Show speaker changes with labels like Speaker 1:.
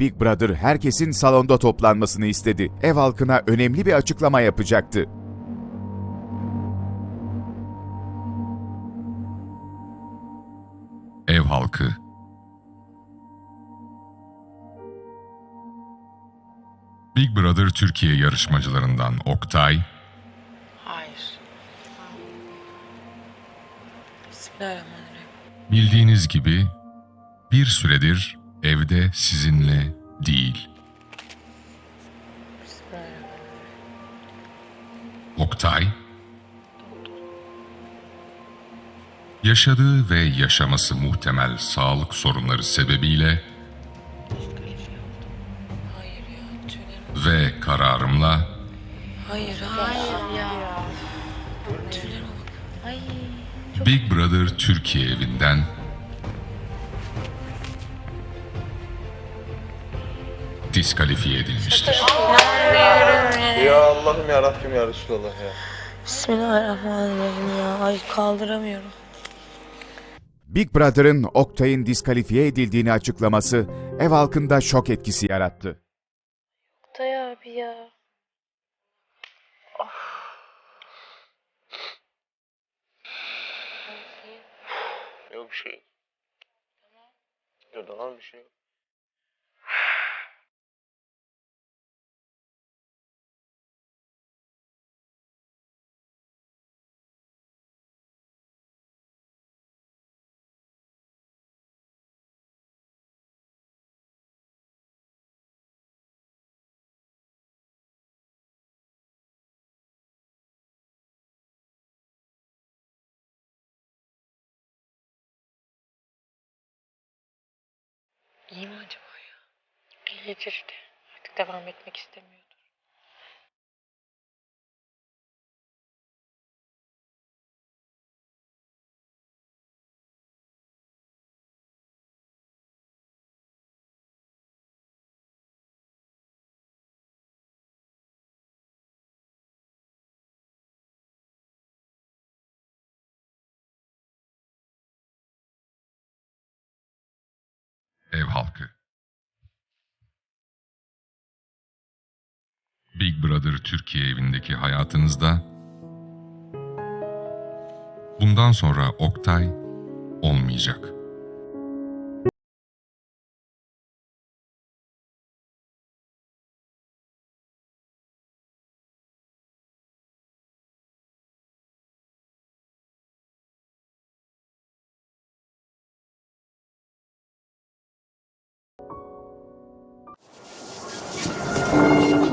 Speaker 1: Big Brother herkesin salonda toplanmasını istedi. Ev halkına önemli bir açıklama yapacaktı.
Speaker 2: Ev halkı. Big Brother Türkiye yarışmacılarından Oktay,
Speaker 3: Hayır. Bismillahirrahmanirrahim.
Speaker 2: bildiğiniz gibi bir süredir evde sizinle değil. Oktay, yaşadığı ve yaşaması muhtemel sağlık sorunları sebebiyle ve kararımla
Speaker 3: Hayır hayır. ya.
Speaker 2: Big Brother Türkiye evinden diskalifiye edilmiştir.
Speaker 4: Ya Allah'ım ya Rabbim ya Resulallah ya.
Speaker 3: Bismillahirrahmanirrahim ya. Ay kaldıramıyorum.
Speaker 1: Big Brother'ın Oktay'ın diskalifiye edildiğini açıklaması ev halkında şok etkisi yarattı.
Speaker 5: Oktay abi ya.
Speaker 4: Yok bir şey yok. Yok tamam bir şey yok.
Speaker 3: İyi mi acaba ya? İyidir de. Artık devam etmek istemiyordur.
Speaker 2: Halkı. Big Brother Türkiye evindeki hayatınızda bundan sonra Oktay olmayacak. Thank you.